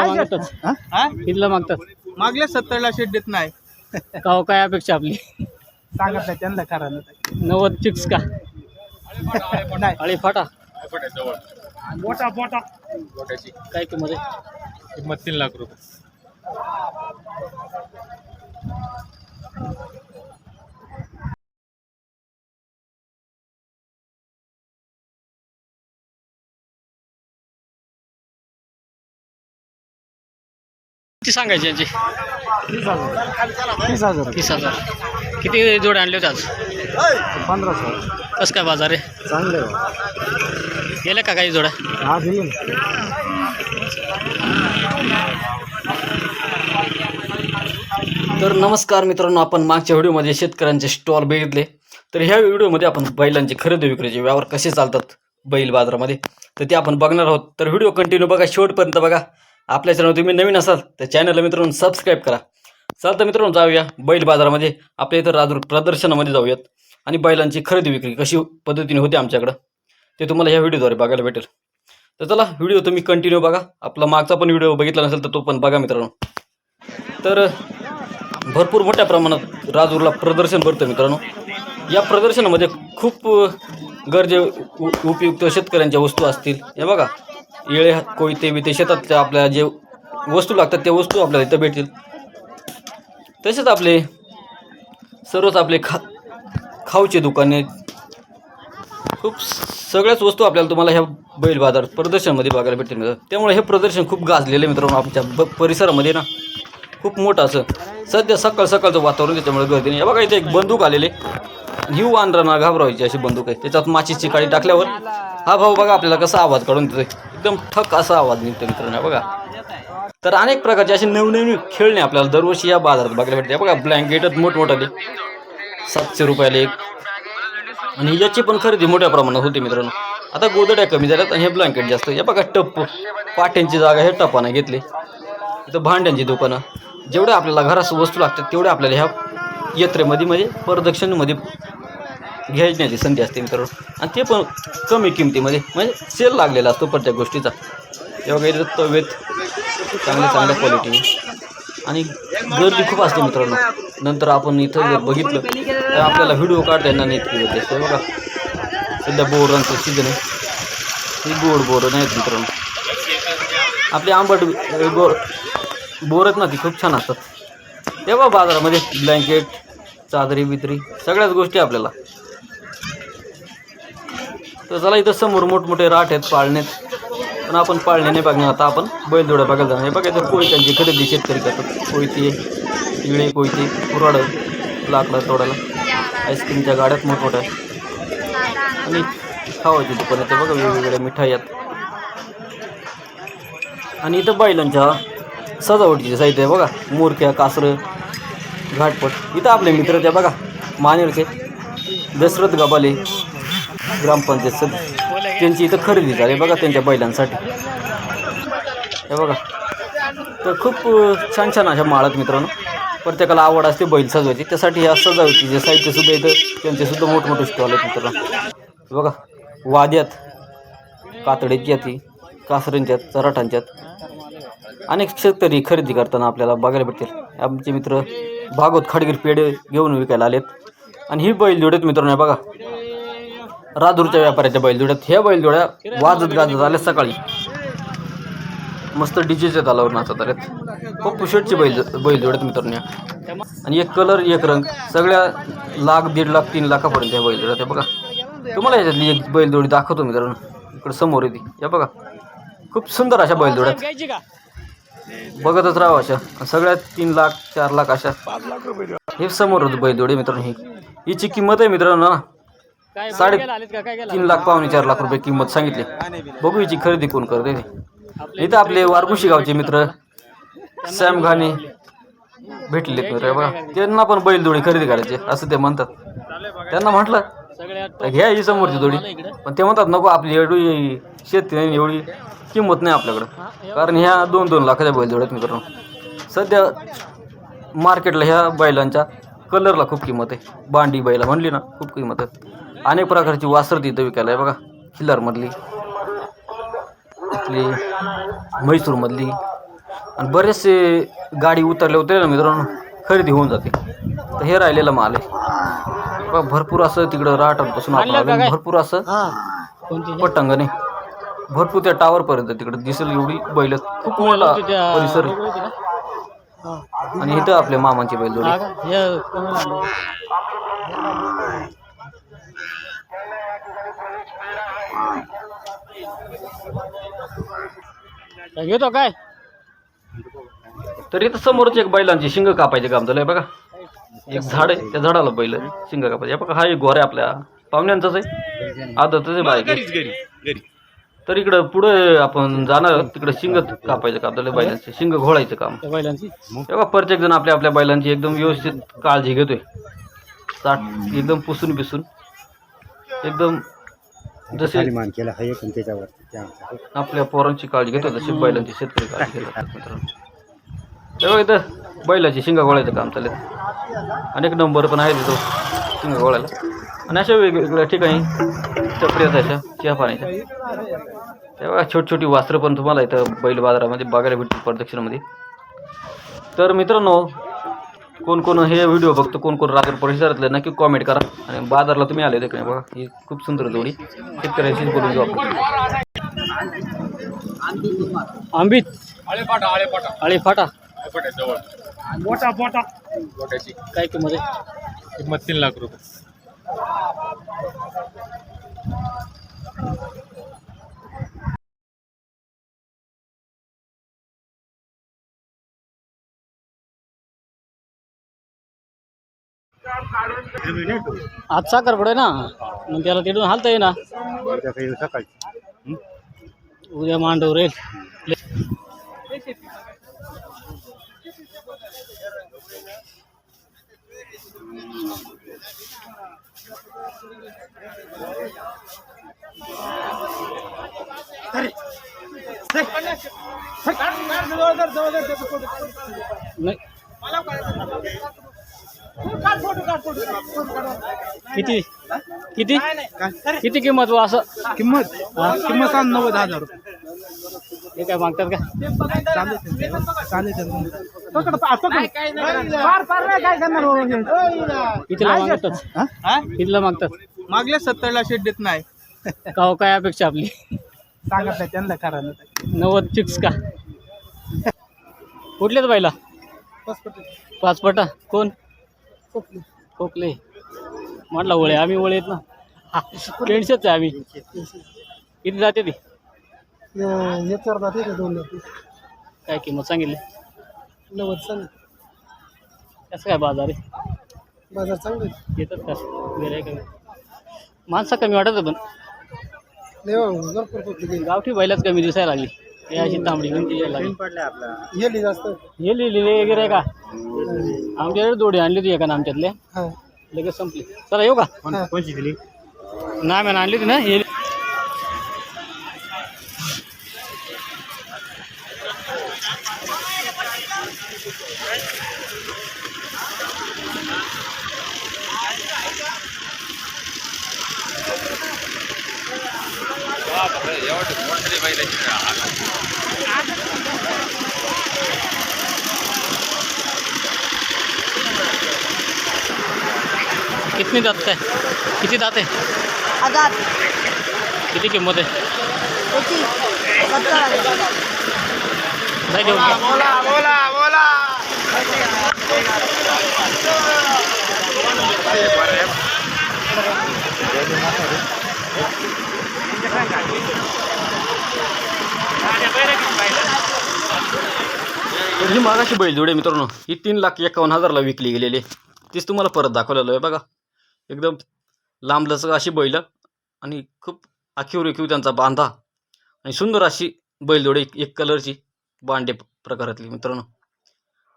हिला मागतच. हा? हिला मागतात मागल्या सत्तरला शेट देत नाही. का हो, काय अपेक्षा आपली? सांगत नाही त्यांना खरा नव्वद फिक्स का? नाही. अळी फाटा. मोठा मोठा काय किंमत आहे? किंमत तीन लाख रुपये. किती सांगायची यांची? तीस हजार. तीस हजार. किती जोड आणले होते आज? पंधराशे कसं काय बाजार आहे? चांगले गेल्या का काही जोड्या? हा दिली तर नमस्कार मित्रांनो आपण मागच्या व्हिडिओमध्ये शेतकऱ्यांचे स्टॉल बघितले. तर ह्या व्हिडिओमध्ये आपण बैलांचे खरेदी विक्रीचे व्यवहार कसे चालतात बैल बाजारामध्ये तर ते आपण बघणार आहोत. तर व्हिडिओ कंटिन्यू बघा शेवटपर्यंत बघा. आपल्या चॅनल तुम्ही नवीन असाल तर चॅनलला मित्रांनो सबस्क्राईब करा. चालतं मित्रांनो जाऊया बैल बाजारामध्ये. आपल्या इथं राजूर प्रदर्शनामध्ये जाऊयात. आणि बैलांची खरेदी विक्री कशी पद्धतीने होते आमच्याकडं ते तुम्हाला ह्या व्हिडिओद्वारे बघायला भेटेल. तर चला व्हिडिओ तुम्ही कंटिन्यू बघा. आपला मागचा पण व्हिडिओ बघितला नसेल तर तो पण बघा मित्रांनो. तर भरपूर मोठ्या प्रमाणात राजूरला प्रदर्शन भरतं मित्रांनो. या प्रदर्शनामध्ये खूप गरजे उपयुक्त शेतकऱ्यांच्या वस्तू असतील. हे बघा. येळे कोयते बिते शेतातल्या आपल्या जे वस्तू लागतात त्या वस्तू आपल्याला इथं भेटतील. तसेच आपले सर्वच आपले खा खाऊचे दुकाने खूप सगळ्याच वस्तू आपल्याला तुम्हाला ह्या बैल बाजार प्रदर्शनमध्ये बघायला भेटतील. मित्रांनो त्यामुळे हे प्रदर्शन खूप गाजलेलं आहे मित्रांनो आमच्या ब परिसरामध्ये ना. खूप मोठं असं. सध्या सकाळ सकाळचं वातावरण त्याच्यामुळे गर्दी नाही. हे बघा इथे एक बंदूक आलेले. ही वानरांना घाबरायची अशी बंदूक आहे. त्याच्यात माचीची काळी टाकल्यावर हा भाऊ बघा आपल्याला कसा आवाज काढून देतोय. एकदम ठक असा आवाज निघतो मित्रांनो बघा. तर अनेक प्रकारचे असे नवनवीन खेळणे आपल्याला. दरवर्षी या बाजारात बघायला भेटते. बघा ब्लँकेटच मोठमोठाले सातशे रुपयाला एक. आणि याची पण खरेदी मोठ्या प्रमाणात होती मित्रांनो. आता गोदड्या कमी झाल्यात आणि हे ब्लँकेट जास्त हे बघा टप्प पाट्यांची जागा हे टप्पानं घेतली. इथं भांड्यांची दुकानं. जेवढ्या आपल्याला घरास वस्तू लागतात तेवढ्या आपल्याला ह्या यात्रेमध्ये म्हणजे प्रदक्षिणेमध्ये घ्यायची संधी असते मित्रांनो आणि ते पण कमी किमतीमध्ये म्हणजे सेल लागलेला असतो प्रत्येक गोष्टीचा. वगैरे बघा तवेत चांगल्या चांगल्या क्वालिटीने आणि गर्दी खूप असते मित्रांनो. नंतर आपण इथं जर बघितलं तर आपल्याला व्हिडिओ काढता येणार नाही इतकी गर्दी असते बघा. सध्या बोरांचं सीजन आहे. ही गोड बोरं नाहीत मित्रांनो. आपले आंबट बोर आहेत ना ती खूप छान असतात. तेव्हा बाजारामध्ये ब्लँकेट चादरी बिदरी सगळ्याच गोष्टी आपल्याला. तर चला इथं समोर मोठमोठे राठ आहेत पाळण्यात पण आपण पाळणे नाही बघणार. आता आपण बैलजोड्या बघायला जाणार. हे बघायचं कोयत्यांची खरेदी शेतकरी करतात. कोयती इळे कोयती कुराडं लाकडं तोडायला. आईस्क्रीमच्या गाड्यात मोठमोठ्या आणि खावायची दुकान ते बघा वेगवेगळ्या मिठाई आहेत. आणि इथं बैलांच्या सजावटीचे साहित्य आहे बघा. मोरक्या कासरं घाटपट. इथं आपले मित्र त्या बघा. मानेरचे. दशरथ गबाले. ग्रामपंचायत सदस्य त्यांची इथं खरेदी झाली. बघा त्यांच्या बैलांसाठी. हे बघा. तर खूप छान छान अशा माळात मित्रांनो. प्रत्येकाला आवड असते बैल सजवायची. त्यासाठी ह्या सजावटीचे जे साहित्यसुद्धा इथं त्यांचेसुद्धा मोठमोठे स्टॉल आहेत मित्रांनो. बघा. वाद्यात कातड्याची याती कासऱ्यांच्यात चराठांच्यात अनेक शेतकरी खरेदी करताना आपल्याला बघायला भेटतील. आमचे मित्र भागवत खाडगीर पेढे घेऊन विकायला आलेत. आणि ही जोडत मित्रांनो बघा. राजूरच्या व्यापाऱ्याच्या बैलजोड्यात. ह्या बैलजोड्या वाजत गाजत आल्या सकाळी. मस्त डीजेच्या तालावर नाचत आल्यात खूप पुशटची बैल बैलजोड्यात मित्रांनो या. आणि एक कलर एक रंग. सगळ्या लाख दीड लाख तीन लाखापर्यंत ह्या बैलजोड्यात हे बघा. तुम्हाला याच्यातली एक बैलजोडी दाखवतो मित्रांनो. इकडे समोर येते या बघा. खूप सुंदर अशा बैलजोड्यात. बघतच राहा अशा. सगळ्यात तीन लाख चार लाख अशा. हे समोर होतं बैलजोडी मित्रांनो ही. हिची किंमत आहे मित्रांनो. ना काय साडे गेला आलेत का? काय गेला? तीन लाख पावणे चार लाख रुपये किंमत सांगितली. बघू हिची खरेदी कोण करते ते. इथं आपले वारकुशी गावचे मित्र सॅम घाणे मित्र बघा. त्यांना पण बैलजोडी खरेदी करायची असं ते म्हणतात. त्यांना म्हटलं सगळ्या तर घ्या ही समोरची जोडी. पण ते म्हणतात नको आपली एवढी शेती नाही एवढी किंमत नाही आपल्याकडं. कारण ह्या दोन दोन लाखाच्या बैलजोड्यात मित्रांनो. सध्या मार्केटला ह्या बैलांच्या कलरला खूप किंमत आहे. बांडी बैला म्हणली ना खूप किंमत आहे. अनेक प्रकारची वासरं तिथं विकायला आहे. बघा खिल्लारमधली आपली म्हैसूरमधली आणि बरेचसे गाडी उतरले होते ना मित्रांनो खरेदी होऊन जाते. तर हे राहिलेलं माल आहे. बघा, भरपूर असं तिकडं राहटांपासून भरपूर असं कोणती? पट्टंगणे भरपूर त्या टावर पर्यंत तिकडे दिसेल एवढी बैल. खूप मोठा परिसर आहे. आणि इथं आपल्या मामांची बैल जोडी घेतो काय? तर इथं समोरच एक बैलांची शिंग कापायचे काम झालंय बघा. एक झाड आहे त्या झाडाला बैल शिंग कापायचे. बघा हा एक गोर आहे आपल्या पाहुण्यांचाच आहे. आदतच आहे बाईक तर इकडं पुढे आपण जाणार तिकडे शिंग कापायचं काम झालं बैलांचे. शिंग घोळायचं काम. तेव्हा प्रत्येक जण आपल्या आपल्या बैलांची एकदम व्यवस्थित काळजी घेतोय. साठ एकदम पुसून पिसून एकदम जसे मान केला आहे पण त्याच्यावर त्या आपल्या पोरांची काळजी घेतो तशी बैलांची शेतकरी काळजी घेतात मित्रांनो. तेव्हा इथं बैलाची शिंगा गोळायचं काम चालेल अनेक नंबर पण आहे तिथं शिंगा गोळायला. आणि अशा वेगवेगळ्या ठिकाणी टपरी असायच्या चहा पाण्याच्या. तेव्हा छोटी छोटी वास्त्रं पण तुम्हाला इथं बैल बाजारामध्ये बघायला भेटतील प्रदक्षिणामध्ये. तर मित्रांनो कोण कोण हे व्हिडिओ बघतो कोण कोण रात्र परिसरातले नक्की कॉमेंट करा. आणि बाजारला तुम्ही आले तिकडे बघा? ही खूप सुंदर जोडी. शेतकऱ्यांशीच बोलून जाऊ आपण. आंबीत. आळे फाटा आळे फाटा आळी फाटा फाटा जवळ. मोठा मोठा मोठ्याची. काय किंमत आहे? किंमत तीन लाख रुपये. आज साखर पडे ना? मग त्याला तिथून हालता येईना सकाळी उद्या मांडव राहील नाही. किती? किती? किती किंमत वा असं? किंमत? हा? किंमत सांग नव्वद हजार रुपये. हे काय मागतात का? कितीला मागतात? कितीला मागतात? मागल्या सत्तरला शेट देत नाही. का हो, काय अपेक्षा आपली? सांगत नाही त्यांना करा. नव्वद फिक्स का? कुठल्याच बाईला? पाचपटा कोण? खोकले. म्हटला ओळे आम्ही ओळे आहेत ना. टेन्शनच आहे आम्ही. किती जाते ती? काय किंमत सांगितली? नव्वद सांग. कसं काय बाजार आहे? बाजार चांगले येतात का? गेले का? माणसं कमी वाटत पण. गावठी बैलाच कमी दिसायला लागली. हे अशी तांबडी पण यायला लागली पडले आपला गेली जास्त हे लिहिलेले वगैरे का आमच्याकडे जोडी आणली होती एका आमच्यातल्या हा लगेच संपली। चला येऊ का? कोणची दिली नाही मॅन आणली होती ना हे। कितनी दात काय किती दात आहे हजार किती किंमत आहे? तर ही। मागाशी बैलजोडी आहे मित्रांनो ही तीन लाख एकावन्न हजारला विकली गेलेली आहे. तीच तुम्हाला परत दाखवलेलं आहे बघा. एकदम लांब लचक अशी बैल आणि खूप आखीव रेखीव त्यांचा बांधा. आणि सुंदर अशी बैलजोडी एक कलरची बांडे प्रकारातली मित्रांनो.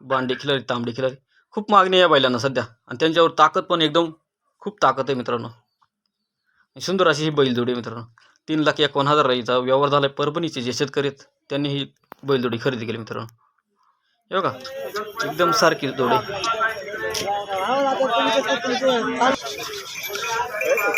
बांडे खिलारी तांबडी खिलारी खूप मागणी आहे या बैलांना सध्या. आणि त्यांच्यावर ताकद पण एकदम खूप ताकद आहे मित्रांनो. सुंदर अशी ही बैलजोडी मित्रांनो. तीन लाख एकावन्न हजार राईचा व्यवहार झाला आहे परभणीचे जे शेतकरी आहेत त्यांनी ही बैलजोडी खरेदी केली मित्रांनो. हे बघा एकदम सारखी जोडी.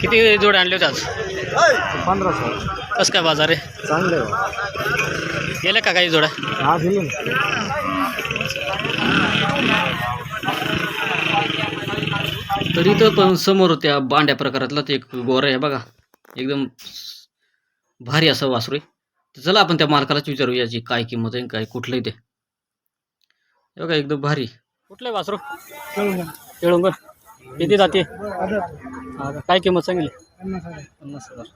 किती जोडे आणले होते आज? पंधराशे. कसं काय बाजार आहे? चांगले गेले का काही जोड्या? हा दिले. तर इथं पण समोर त्या बांड्या प्रकारातलाच एक गोरा आहे बघा. एकदम भारी असं वासरू आहे. तर चला आपण त्या मालकालाच विचारू याची काय किंमत आहे आणि काय कुठलंही ते. हे बघा एकदम भारी. कुठलं वासरू? केळुंगर किती जाते? हा का? काय किंमत सांगितली? पन्नास हजार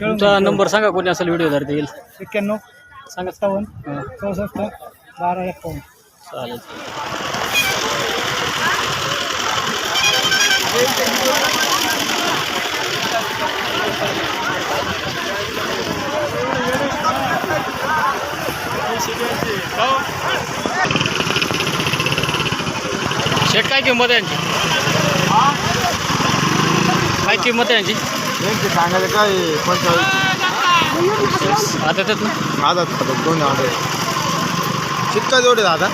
तुमचा नंबर सांगा कोणी असेल व्हिडिओ धरता येईल. एक्क्याण्णव सांगा. सत्तावन्न चौसष्ट बारा एकावन्न. चालेल. शेट काय किंमत आहे यांची? काय किंमत आहे यांची? सांगायचं काय पंचाळीस आता येतात ना आधात खातात दोन आधात शिक्का जोडे दादा.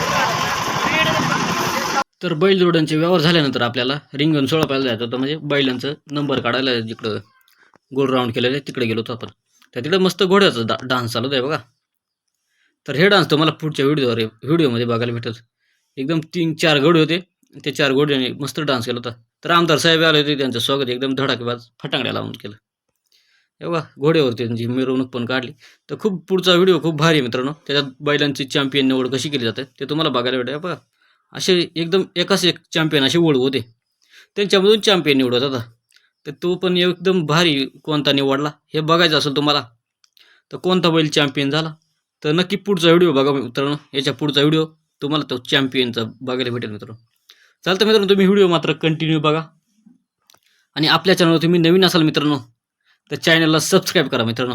तर बैलजोड्यांचे व्यवहार झाल्यानंतर आपल्याला रिंगण सोळा पाहायला जायचं होतं. म्हणजे बैलांचं नंबर काढायला जिकडं गोल राऊंड केलेलं तिकडे गेलो होतो आपण. तर तिकडे मस्त घोड्याचा डा डान्स चालत आहे बघा. तर हे डान्स तुम्हाला पुढच्या व्हिडिओवर व्हिडिओमध्ये बघायला भेटत एकदम तीन चार घोडे होते. ते चार घोड्याने मस्त डान्स केला होता. तर आमदार साहेब आले होते त्यांचं स्वागत एकदम धडाकेबाज फटांगड्या लावून केलं. हे घोड्यावरती त्यांची मिरवणूक पण काढली. तर खूप पुढचा व्हिडिओ खूप भारी आहे मित्रांनो. त्याच्यात बैलांची चॅम्पियन निवड कशी केली जाते ते तुम्हाला बघायला भेटेल बघा असे एकदम एकाच एक चॅम्पियन असे ओळख होते. त्यांच्यामधून चॅम्पियन निवडत होता. तर तो पण एकदम भारी कोणता निवडला हे बघायचं असेल तुम्हाला. तर कोणता बैल चॅम्पियन झाला? तर नक्की पुढचा व्हिडिओ बघा मित्रांनो. याच्या पुढचा व्हिडिओ तुम्हाला तो चॅम्पियनचा बघायला भेटेल मित्रांनो. चालतं मित्रांनो तुम्ही व्हिडिओ मात्र कंटिन्यू बघा. आणि आपल्या चॅनलवर तुम्ही नवीन असाल मित्रांनो तर चॅनलला सबस्क्राईब करा मित्रांनो.